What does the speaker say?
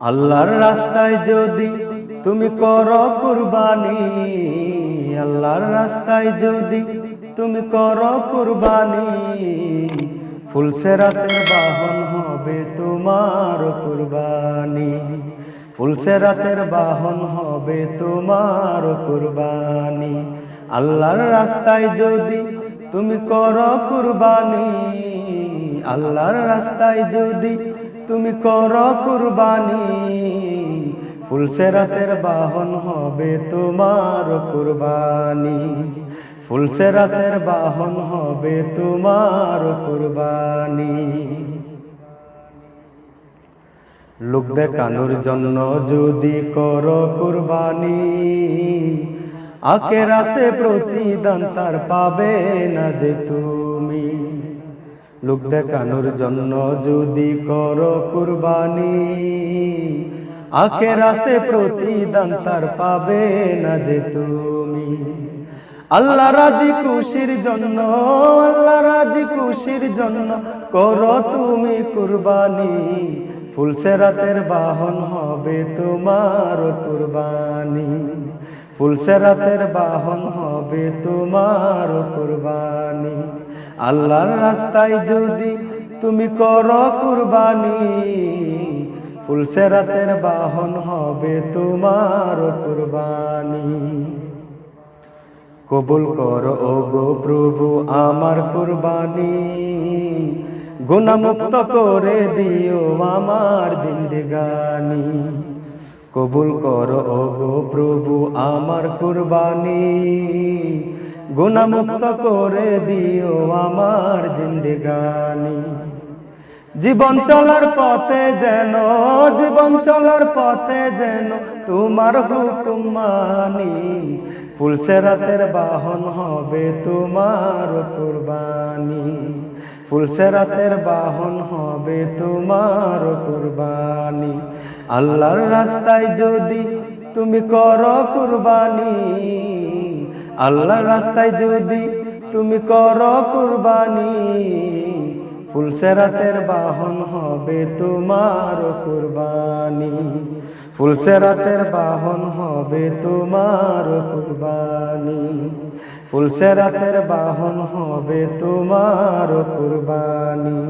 আল্লাহর রাস্তায় যদি তুমি করো কুরবানি, আল্লাহর রাস্তায় যদি তুমি করো কুরবানি ফুলসেরাতের বাহন হবে তোমার কুরবানি। ফুলসেরাতের বাহন হবে তোমার কুরবানি। আল্লাহর রাস্তায় যদি তুমি করো কুরবানি, আল্লাহর রাস্তায় যদি তুমি করো কুরবানি। ফুলসেরাতের বাহন হবে তোমার কুরবানি। ফুলসেরাতের বাহন হবে তোমার কুরবানি। লোক দেখানোর জন্য যদি কর কুরবানি আকে রাতে প্রতিদান তার পাবে না যে তুমি। লোক দেখানোর জন্য যদি করো কুরবানি আকে রাতে প্রতিদান তার পাবে না যে তুমি। আল্লাহ রাজি খুশির জন্য, আল্লাহ রাজি খুশির জন্য করো তুমি কুরবানি। ফুলসেরাতের বাহন হবে তোমার কুরবানি। ফুলসেরাতের বাহন হবে তোমার কুরবানি। আল্লাহর রাস্তায় যদি তুমি করো কুরবানি ফুলসেরাতের বাহন হবে তোমার কুরবানি। কবুল করো ও গো প্রভু, আমার কুরবানি। গুণামুক্ত করে দিও আমার জিন্দগানি। কবুল করো, ও গো প্রভু আমার কুরবানি। গুণামুক্ত করে দিও আমার জিন্দগানি। জীবন চলার পথে যেন, জীবন চলার পথে যেন তোমার হুকুম মানি। ফুলসেরাতের বাহন হবে তোমার কুরবানি। ফুলসেরাতের বাহন হবে তোমার কুরবানি। আল্লাহর রাস্তায় যদি তুমি করো কুরবানি, আল্লাহর রাস্তায় যদি তুমি করো কুরবানি ফুলসেরাতের বাহন হবে তোমার কুরবানি। ফুলসেরাতের বাহন হবে তোমার কুরবানি। ফুলসেরাতের বাহন হবে তোমার কুরবানি।